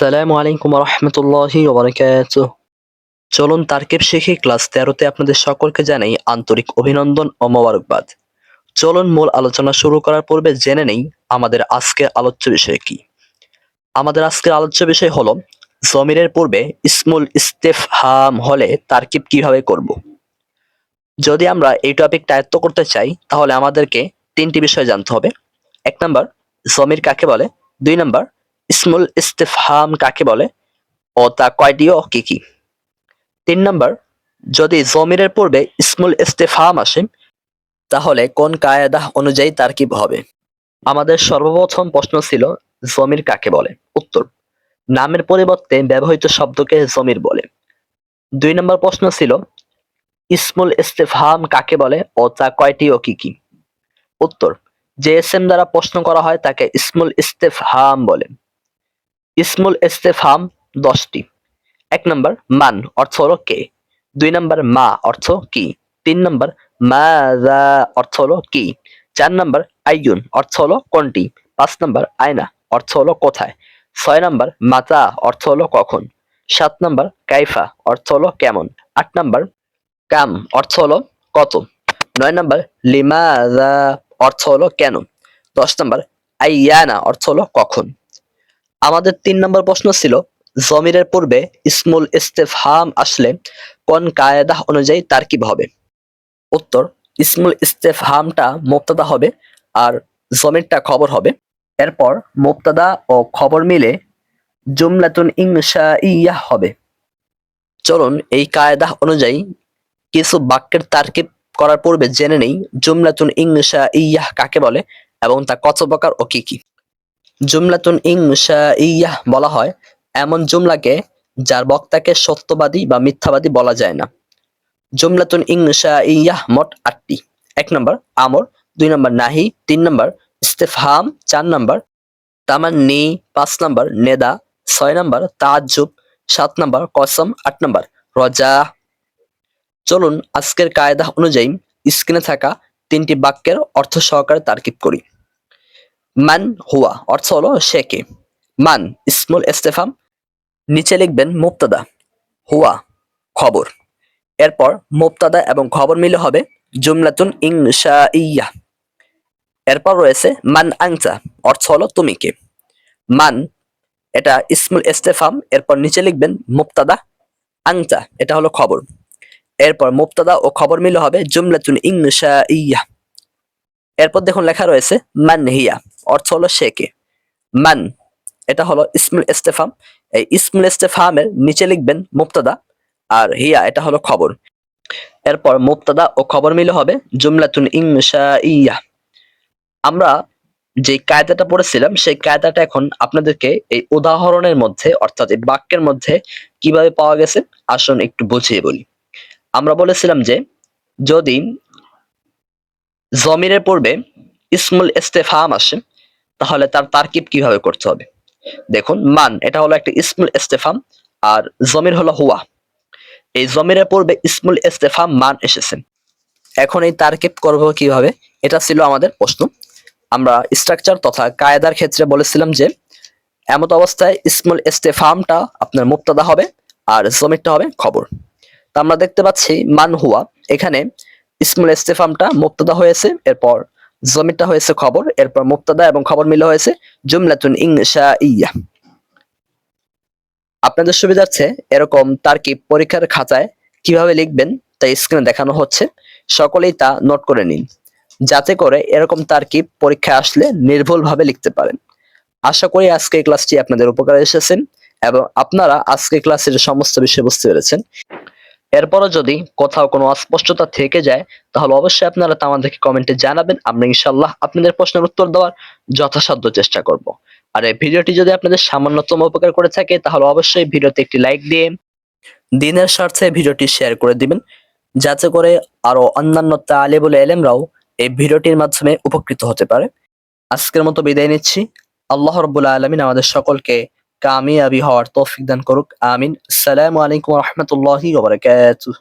আসসালামু আলাইকুম রহমতুল্লাহি ওবরাকাত চলুন তারকিব শিখি ক্লাস তেরোতে আপনাদের সকলকে জানাই আন্তরিক অভিনন্দন ও মোবারকবাদ। চলুন মূল আলোচনা শুরু করার পূর্বে জেনে নেই আমাদের আজকের আলোচ্য বিষয় কি। আমাদের আজকের আলোচ্য বিষয় হলো, জমিরের পূর্বে ইসমুল ইস্তেফহাম হলে তারকিব কীভাবে করব? যদি আমরা এই টপিকটা আয়ত্ত করতে চাই, তাহলে আমাদেরকে তিনটি বিষয় জানতে হবে। এক নাম্বার, জমির কাকে বলে? দুই নাম্বার ইসমুল ইস্তেফহাম কাকে বলে? ও তা কয়টি ও কি কি? তিন নম্বর, যদি জমিরের পূর্বে ইসমুল ইস্তেফহাম আসে, তাহলে কোন কায়দা অনুযায়ী তার তারকিব হবে? আমাদের সর্বপ্রথম প্রশ্ন ছিল, জমির কাকে বলে? উত্তর, নামের পরিবর্তে ব্যবহৃত শব্দকে জমির বলে। দুই নম্বর প্রশ্ন ছিল, ইসমুল ইস্তেফহাম কাকে বলে? ও তা কয়টি ও কি কি? উত্তর, যে এসএম দ্বারা প্রশ্ন করা হয় তাকে ইসমুল ইস্তেফহাম বলে। ইসমুল ইস্তেফহাম দশটি। এক নম্বর, মান অর্থ হলো কে। দুই নম্বর, মা অর্থ কি। তিন নম্বর মাজা অর্থ হলো কি। চার নম্বর, আইয়ুন অর্থ হলো কোনটি। পাঁচ নম্বর, আয়না অর্থ হলো কোথায়। ছয় নম্বর, মাতা অর্থ হলো কখন। সাত নম্বর, কাইফা অর্থ হলো কেমন। আট নম্বর, কাম অর্থ হলো কত। নয় নম্বর লিমাজা অর্থ হলো কেন। দশ নম্বর, আইয়ানা অর্থ হলো কখন। আমাদের তিন নম্বর প্রশ্ন ছিল, জমিরের পূর্বে ইসমুল ইস্তেফহাম আসলে কোন কায়দা অনুযায়ী তারকিব হবে? উত্তর, ইসমুল ইস্তেফহামটা মুক্তাদা হবে আর জমিরটা খবর হবে। এরপর মুক্তাদা ও খবর মিলে জুমলাতুন ইংসা ইয়া হবে। চলুন এই কায়দা অনুযায়ী কিছু বাক্যের তারকিব করার পূর্বে জেনে নেই, জুমলাতুন ইংসা ইয়া কাকে বলে এবং তা কত প্রকার ও কি কি। জুমলাতুন ইংসা ইয়া বলা হয়, এমন জুমলাকে যার বক্তাকে সত্যবাদী বা মিথ্যাবাদী বলা যায় না। জুমলাতুন ইয়াহ মোট আটটি, এক নম্বর আমর, দুই নম্বর নাহি, তিন নম্বর ইস্তেফহাম, চার নম্বর তামান্নি, পাঁচ নম্বর নেদা, ছয় নম্বর তাজ্জুব, সাত নম্বর কসম, আট নম্বর রজা। চলুন আজকের কায়দা অনুযায়ী স্ক্রিনে থাকা তিনটি বাক্যের অর্থ সহকারে তারকিব করি। মান হুয়া অর্থ হলো সে কে। মান ইসমুল ইস্তেফাম নিচে লিখবেন মুক্তাদা হুয়া, খবর। এরপর মুক্তাদা এবং খবর মিলে হবে জুমলাতুন ইংসা ইয়া এরপর রয়েছে মান আংচা অর্থ হলো তুমি কে। মান, এটা ইসমুল ইস্তেফাম এরপর নিচে লিখবেন মুক্তাদা আংচা এটা হলো খবর। এরপর মুক্তাদা ও খবর মিলে হবে জুমলাতুন ইংসা ইয়া এরপর দেখুন লেখা রয়েছে মান হিয়া। অর্থ হলো সে কে? মান, এটা হলো ইসমুল ইস্তেফাম। এই ইসমুল ইস্তেফামের নিচে লিখবেন মুক্তাদা আর হিয়া, এটা হলো খবর। এরপর মুক্তাদা ও খবর মিলে হবে জুমলাতুন ইয়া আমরা যে কায়দাটা পড়েছিলাম, সেই কায়দাটা এখন আপনাদেরকে এই উদাহরণের মধ্যে, অর্থাৎ এই বাক্যের মধ্যে কীভাবে পাওয়া গেছে, আসুন একটু বুঝিয়ে বলি। আমরা বলেছিলাম যে, যদি জমিরের পূর্বে ইসমুল ইস্তেফাম আসে তাহলে তার তারকিব কীভাবে করতে হবে? দেখুন, মান, এটা হলো একটা ইসমুল ইস্তেফাম, আর জমির হলো হুয়া। এই জমিরের পূর্বে ইসমুল ইস্তেফাম, মান এসেছে। এখন এই তারকিব করব কীভাবে? এটা ছিল আমাদের প্রশ্ন। আমরা স্ট্রাকচার তথা কায়দার ক্ষেত্রে বলেছিলাম যে, এমত অবস্থায় ইসমুল ইস্তেফামটা আপনার মুক্তাদা হবে আর জমিরটা হবে খবর। তা আমরা দেখতে পাচ্ছি মান হুয়া। এখানে ইসমুল ইস্তেফামটা মুক্তাদা হয়েছে, এরপর জমিটা হয়েছে খবর, এরপর মুক্তাদা এবং খবর মিলে হয়েছে জুমলাতুন ইংসা ইয়া আপনাদের সুবিধার্থে এরকম তারকিব পরীক্ষার খাতায় কীভাবে লিখবেন তা স্ক্রিনে দেখানো হচ্ছে, সকলেই তা নোট করে নিন। যাতে করে এরকম তারকিব পরীক্ষায় আসলে নির্ভুলভাবে লিখতে পারেন। আশা করি আজকে ক্লাসটি আপনাদের উপকারে এসেছেন এবং আপনারা আজকে ক্লাসের সমস্ত বিষয় বুঝতে পেরেছেন। এরপরও যদি কোথাও কোনো অস্পষ্টতা থেকে যায়, তাহলে অবশ্যই আপনারা তা আমাদেরকে কমেন্টে জানাবেন। আমরা ইনশাল্লাহ আপনাদের প্রশ্নের উত্তর দেওয়ার যথাসাধ্য চেষ্টা করব। আর এই ভিডিওটি যদি আপনাদের সামান্যতম উপকার করে থাকে, তাহলে অবশ্যই ভিডিওতে একটি লাইক দিয়ে দিনের স্বার্থে ভিডিওটি শেয়ার করে দিবেন। যাতে করে আরও অন্যান্য তালেবুল এলেমরাও এই ভিডিওটির মাধ্যমে উপকৃত হতে পারে। আজকের মতো বিদায় নিচ্ছি। আল্লাহ রব্বুল আলমিন আমাদের সকলকে কামিয়াবি হওয়ার তৌফিক দান করুক আমিন। আসসালামু আলাইকুম রহমতুল্লাহি ওবরাকাতুহ